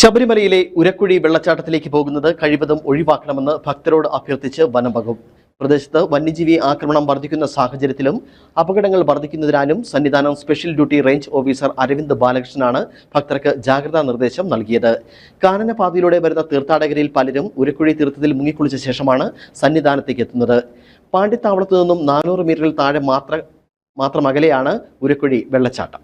ശബരിമലയിലെ ഉരക്കുഴി വെള്ളച്ചാട്ടത്തിലേക്ക് പോകുന്നത് കഴിവതും ഒഴിവാക്കണമെന്ന് ഭക്തരോട് അഭ്യർത്ഥിച്ച് വനം വകുപ്പ്. പ്രദേശത്ത് വന്യജീവി ആക്രമണം വർദ്ധിക്കുന്ന സാഹചര്യത്തിലും അപകടങ്ങൾ വർദ്ധിക്കുന്നതിനാലും Sannidhanam special duty range officer Aravind ബാലകൃഷ്ണനാണ് ഭക്തർക്ക് ജാഗ്രതാ നിർദ്ദേശം നൽകിയത്. കാനനപാതയിലൂടെ വരുന്ന തീർത്ഥാടകരിൽ പലരും ഉരക്കുഴി തീർത്ഥത്തിൽ മുങ്ങിക്കുളിച്ച ശേഷമാണ് സന്നിധാനത്തേക്ക് എത്തുന്നത്. പാണ്ഡിത്താവളത്തു നിന്നും നാനൂറ് മീറ്ററിൽ താഴെ മാത്ര മാത്രം അകലെയാണ് ഉരക്കുഴി വെള്ളച്ചാട്ടം.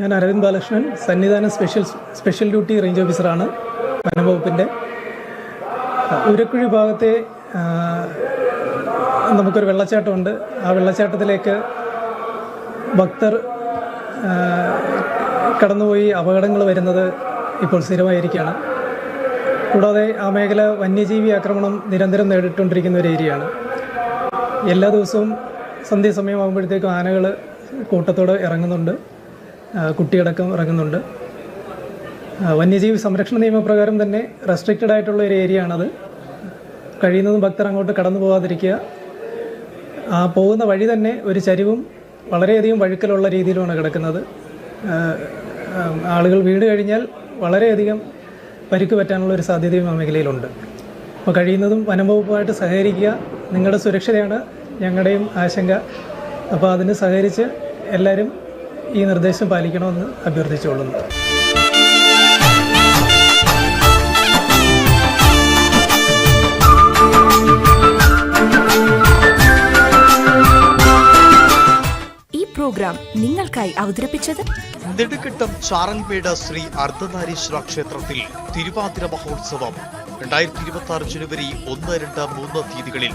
ഞാൻ Aravind Balakrishnan Sannidhana special special duty range ഓഫീസറാണ് വനംവകുപ്പിന്റെ ഉരക്കുഴി ഭാഗത്തെ നമുക്കൊരു വെള്ളച്ചാട്ടമുണ്ട് ആ വെള്ളച്ചാട്ടത്തിലേക്ക് ഭക്തർ കടന്നുപോയി അപകടങ്ങൾ വരുന്നത് ഇപ്പോൾ സ്ഥിരമായിരിക്കുകയാണ്. കൂടാതെ ആ മേഖല വന്യജീവി ആക്രമണം നിരന്തരം നേരിട്ടുകൊണ്ടിരിക്കുന്ന ഒരു ഏരിയയാണ്. എല്ലാ ദിവസവും സന്ധ്യ സന്ധ്യാസമയമാകുമ്പോഴത്തേക്കും ആനകൾ കൂട്ടത്തോടെ ഇറങ്ങുന്നുണ്ട്. കുട്ടിയടക്കം ഇറങ്ങുന്നുണ്ട്. വന്യജീവി സംരക്ഷണ നിയമപ്രകാരം തന്നെ റെസ്ട്രിക്റ്റഡ് ആയിട്ടുള്ള ഒരു ഏരിയ ആണത്. കഴിയുന്നതും ഭക്തർ അങ്ങോട്ട് കടന്നു പോകാതിരിക്കുക. ആ പോകുന്ന വഴി തന്നെ ഒരു ചരിവും വളരെയധികം വഴുക്കലുള്ള രീതിയിലുമാണ് കിടക്കുന്നത്. ആളുകൾ വീട് കഴിഞ്ഞാൽ വളരെയധികം പരിക്ക് പറ്റാനുള്ള ഒരു സാധ്യതയും ആ മേഖലയിലുണ്ട്. അപ്പോൾ കഴിയുന്നതും വനംവകുപ്പുമായിട്ട് സഹകരിക്കുക. നിങ്ങളുടെ സുരക്ഷതയാണ് ഞങ്ങളുടെയും ആശങ്ക. അപ്പോൾ അതിന് സഹകരിച്ച് എല്ലാവരും ഈ നിർദ്ദേശം പാലിക്കണമെന്ന് അഭ്യർത്ഥിച്ചുകൊള്ളുന്നു. ഈ പ്രോഗ്രാം നിങ്ങൾക്കായി അവതരിപ്പിച്ചത്? നെടുങ്കണ്ടം ചാറൽമേട് ശ്രീ അർദ്ധനാരീശ്വര ക്ഷേത്രത്തിൽ തിരുവാതിര മഹോത്സവം. രണ്ടായിരത്തി ഇരുപത്തി ആറ് ജനുവരി ഒന്ന് രണ്ട് മൂന്ന് തീയതികളിൽ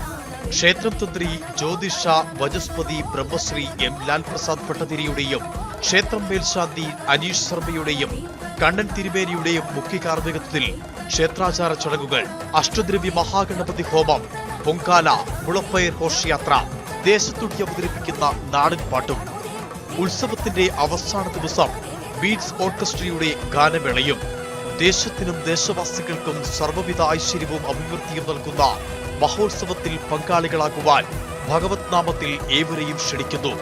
ക്ഷേത്രം തന്ത്രി ജ്യോതിഷ വജസ്പതി ബ്രഹ്മശ്രീ എം ലാൽ പ്രസാദ് ഭട്ടതിരിയുടെയും ക്ഷേത്രം മേൽശാന്തി അനീഷ് ശർമ്മയുടെയും കണ്ണൻ തിരുമേനിയുടെയും മുഖ്യ കാർമ്മികത്വത്തിൽ ക്ഷേത്രാചാര ചടങ്ങുകൾ അഷ്ടദ്രവ്യ മഹാഗണപതി ഹോമം പൊങ്കാല മുളപ്പയർ ഘോഷയാത്ര ദേശത്തുടി അവതരിപ്പിക്കുന്ന നാടൻ പാട്ടും. ഉത്സവത്തിന്റെ അവസാന ദിവസം ബീറ്റ്സ് ഓർക്കസ്ട്രയുടെ ഗാനമേളയും ദേശത്തിനും ദേശവാസികൾക്കും സർവവിധ ഐശ്വര്യവും അഭിവൃദ്ധിയും നൽകുന്ന മഹോത്സവത്തിൽ പങ്കാളികളാകുവാൻ ഭഗവത് നാമത്തിൽ ഏവരെയും ക്ഷണിക്കുന്നു.